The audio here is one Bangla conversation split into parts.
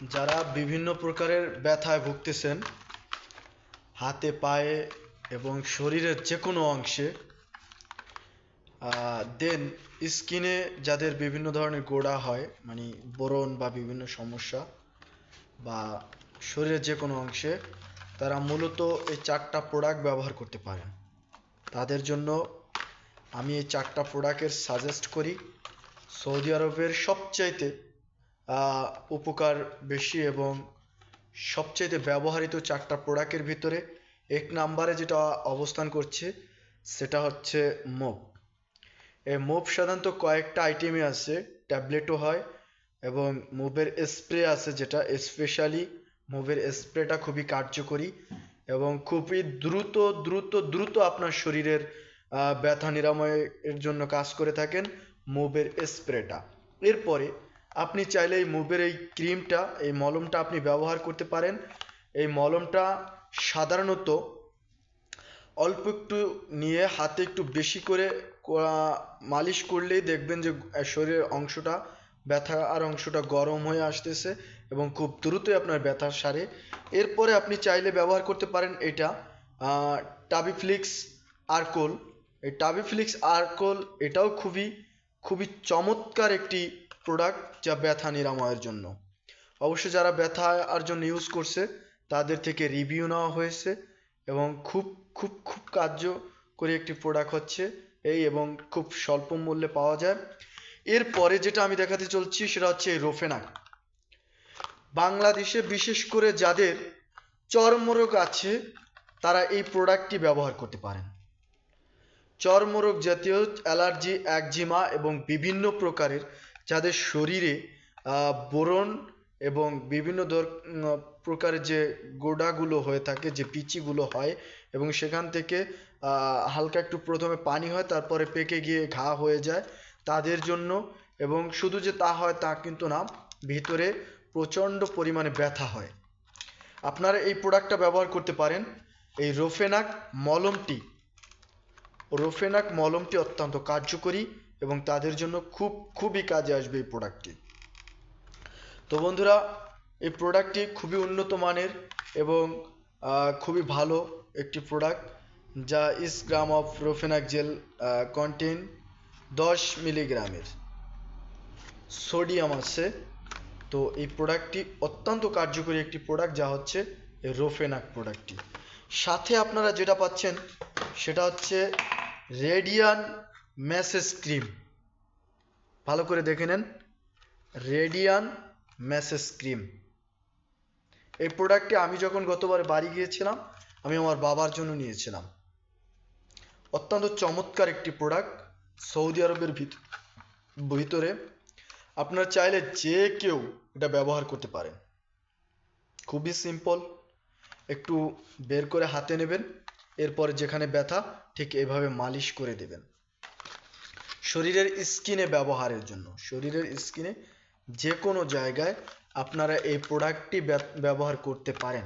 যারা বিভিন্ন প্রকারের ব্যথায় ভুগতেছেন, হাতে, পায়ে এবং শরীরের যে কোনো অংশে দেন স্কিনে যাদের বিভিন্ন ধরনের গোড়া হয় মানে বোরন বা বিভিন্ন সমস্যা বা শরীরের যে কোনো অংশে, তারা মূলত এই চারটা প্রোডাক্ট ব্যবহার করতে পারেন তাদের জন্য আমি এই চারটা প্রোডাক্টের সাজেস্ট করি। সৌদি আরবের সবচাইতে উপকার বেশি এবং সবচাইতে ব্যবহৃত চারটা প্রোডাক্টের ভিতরে এক নাম্বারে যেটা অবস্থান করছে, সেটা হচ্ছে মোপ এই মোপ সাধারণত কয়েকটা আইটেমে আছে ট্যাবলেটও হয় এবং মুভের স্প্রে আছে যেটা স্পেশালি মুভের স্প্রেটা খুবই কার্যকরী এবং খুবই দ্রুত দ্রুত দ্রুত আপনার শরীরের ব্যথা নিরাময়ের জন্য কাজ করে থাকেন মুভের স্প্রেটা এরপরে আপনি চাইলে এই মুভের এই ক্রিমটা, এই মলমটা আপনি ব্যবহার করতে পারেন। এই মলমটা সাধারণত অল্প একটু নিয়ে হাতে একটু বেশি করে মালিশ করলেই দেখবেন যে শরীরের অংশটা ব্যথা আর অংশটা গরম হয়ে আসতেছে এবং খুব দ্রুতই আপনার ব্যথা সারে। এরপরে আপনি চাইলে ব্যবহার করতে পারেন এটা টাবিফ্লিক্স আরকোল এই টাবিফ্লিক্স আরকোল এটাও খুবই খুবই চমৎকার একটি প্রোডাক্ট যা ব্যথা নিরাময়ের জন্য। অবশ্য যারা ব্যথা আর জন্য ইউজ করছে, তাদের থেকে রিভিউ নেওয়া হয়েছে এবং খুব খুব খুব কার্যকরী একটি প্রোডাক্ট হচ্ছে এই এবং খুব স্বল্প মূল্যে পাওয়া যায়। এরপরে যেটা আমি দেখাতে চলছি সেটা হচ্ছে রোফেনাক। বাংলাদেশে বিশেষ করে যাদের চর্মরোগ আছে, তারা এই প্রোডাক্টটি ব্যবহার করতে পারেন। চর্মরোগ জাতীয় অ্যালার্জি, একজিমা এবং বিভিন্ন প্রকারের যাদের শরীরে বোরন এবং বিভিন্ন প্রকারের যে গোডাগুলো হয়ে থাকে, যে পিচিগুলো হয় এবং সেখান থেকে হালকা একটু প্রথমে পানি হয়, তারপরে পেকে গিয়ে ঘা হয়ে যায় তাদের জন্য এবং শুধু যে তা হয় তা কিন্তু না, ভিতরে প্রচণ্ড পরিমাণে ব্যথা হয়। আপনারা এই প্রোডাক্টটা ব্যবহার করতে পারেন, এই রোফেনাক মলমটি রোফেনাক মলমটি অত্যন্ত কার্যকরী এবং তাদের জন্য খুব, খুবই কাজে আসবে এই প্রোডাক্টটি তো বন্ধুরা, এই প্রোডাক্টটি খুবই উন্নত মানের এবং খুবই ভালো একটি প্রোডাক্ট যা each gram of Rofenac gel contain দশ মিলিগ্রামের সোডিয়াম আছে। তো এই প্রোডাক্টটি অত্যন্ত কার্যকরী একটি প্রোডাক্ট যা হচ্ছে রোফেনাক প্রোডাক্টটি সাথে আপনারা যেটা পাচ্ছেন, সেটা হচ্ছে রেডিয়ান ম্যাসেজ ক্রিম ভালো করে দেখে নেন। রেডিয়ান ম্যাসেজ ক্রিম এই প্রোডাক্টটি আমি যখন গতবার বাড়ি গিয়েছিলাম, আমি আমার বাবার জন্য নিয়েছিলাম। অত্যন্ত চমৎকার একটি প্রোডাক্ট সৌদি আরবের ভিত- ভিতরে। আপনারা চাইলে যে কেউ এটা ব্যবহার করতে পারেন। খুবই সিম্পল। একটু বের করে হাতে নেবেন। এরপরে যেখানে ব্যথা, ঠিক এভাবে মালিশ করে দেবেন। শরীরের স্কিনে ব্যবহারের জন্য। শরীরের স্কিনে যে কোনো জায়গায় আপনারা এই প্রোডাক্টটি ব্যবহার করতে পারেন।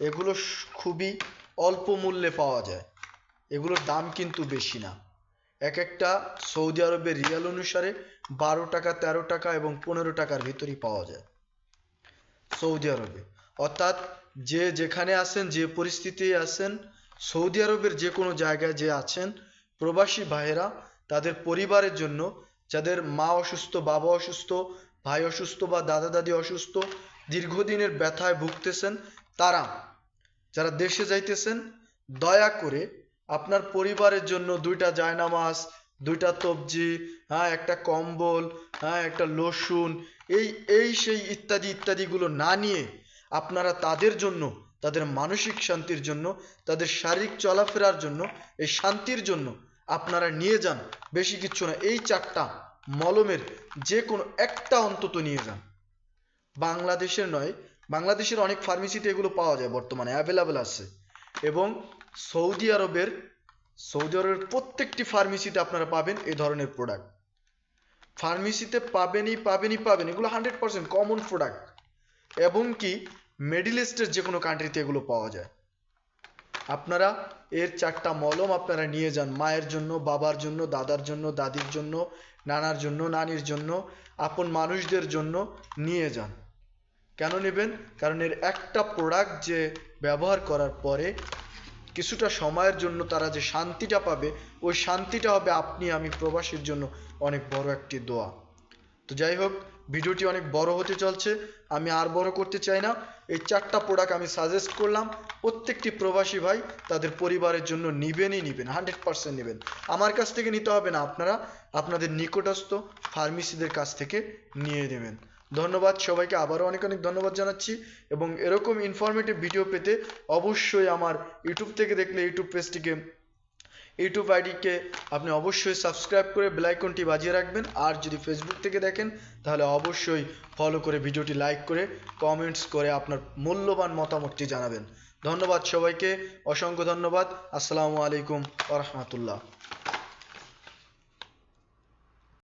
এগুলো খুবই অল্প মূল্যে পাওয়া যায়। এগুলোর দাম কিন্তু বেশি না। এক একটা সৌদি আরবের রিয়াল অনুসারে বারো টাকা, তেরো টাকা এবং পনেরো টাকার ভিতরই পাওয়া যায়। সৌদি আরবে। অর্থাৎ যে যেখানে আছেন, যে পরিস্থিতি আছেন, সৌদি আরবের যে কোনো জায়গায় যে আছেন, প্রবাসী ভাইয়েরা তাদের পরিবারের জন্য, যাদের মা অসুস্থ, বাবা অসুস্থ, ভাই অসুস্থ বা দাদা দাদি অসুস্থ, দীর্ঘদিনের ব্যথায় ভুগতেছেন তারা। যারা দেশে যাইতেছেন, দয়া করে আপনার পরিবারের জন্য দুইটা জায়নামাজ, দুইটা তবজি হ্যাঁ একটা কম্বল হ্যাঁ একটা লসুন, এই এই সেই ইত্যাদি, ইত্যাদিগুলো না নিয়ে আপনারা তাদের জন্য, তাদের মানসিক শান্তির জন্য, তাদের শারীরিক চলাফেরার জন্য, এই শান্তির জন্য আপনারা নিয়ে যান, বেশি কিচ্ছু না। এই চারটা মলমের যে কোনো একটা অন্তত নিয়ে যান। বাংলাদেশের নয়, বাংলাদেশের অনেক ফার্মেসিতে এগুলো পাওয়া যায় বর্তমানে অ্যাভেলেবেল আছে। এবং সৌদি আরবের সৌদি আরবের প্রত্যেকটি ফার্মেসিতে আপনারা পাবেন এই ধরনের প্রোডাক্ট ফার্মেসিতে পাবেনই পাবেনই, পাবেন, এগুলো হান্ড্রেড পার্সেন্ট কমন প্রোডাক্ট এবং কি মিডিল ইস্টের যে কোনো কান্ট্রিতে এগুলো পাওয়া যায়। আপনারা এর চারটা মলম আপনারা নিয়ে যান, মায়ের জন্য, বাবার জন্য, দাদার জন্য, দাদির জন্য, নানার জন্য, নানির জন্য, আপন মানুষদের জন্য নিয়ে যান। কেন নেবেন? কারণ এর একটা প্রোডাক্ট যে ব্যবহার করার পরে কিছুটা সময়ের জন্য তারা যে শান্তিটা পাবে, ওই শান্তিটা হবে আপনি, আমি প্রবাসীর জন্য অনেক বড় একটি দোয়া। তো যাই হোক ভিডিওটি অনেক বড় হতে চলছে, আমি আর বড় করতে চাই না। এই চারটা প্রোডাক্ট আমি সাজেস্ট করলাম, প্রত্যেকটি প্রবাসী ভাই তাদের পরিবারের জন্য নিবেনই নিবেন, হান্ড্রেড পার্সেন্ট নেবেন। আমার কাছ থেকে নিতে হবে না আপনারা, আপনাদের নিকটস্থ ফার্মেসিদের কাছ থেকে নিয়ে নেবেন। ধন্যবাদ সবাইকে, আবারও অনেক অনেক ধন্যবাদ জানাচ্ছি। এবং এরকম ইনফরমেটিভ ভিডিও পেতে অবশ্যই আমার ইউটিউব থেকে দেখলে ইউটিউব পেজটিকে ইউটিউব আইডিকে আপনি অবশ্যই সাবস্ক্রাইব করে বেলাইকনটি বাজিয়ে রাখবেন। আর যদি ফেসবুক থেকে দেখেন, তাহলে অবশ্যই ফলো করে ভিডিওটি লাইক করে কমেন্টস করে আপনার মূল্যবান মতামতটি জানাবেন। ধন্যবাদ সবাইকে, অসংখ্য ধন্যবাদ। আসসালামু আলাইকুম রহমতুল্লাহ।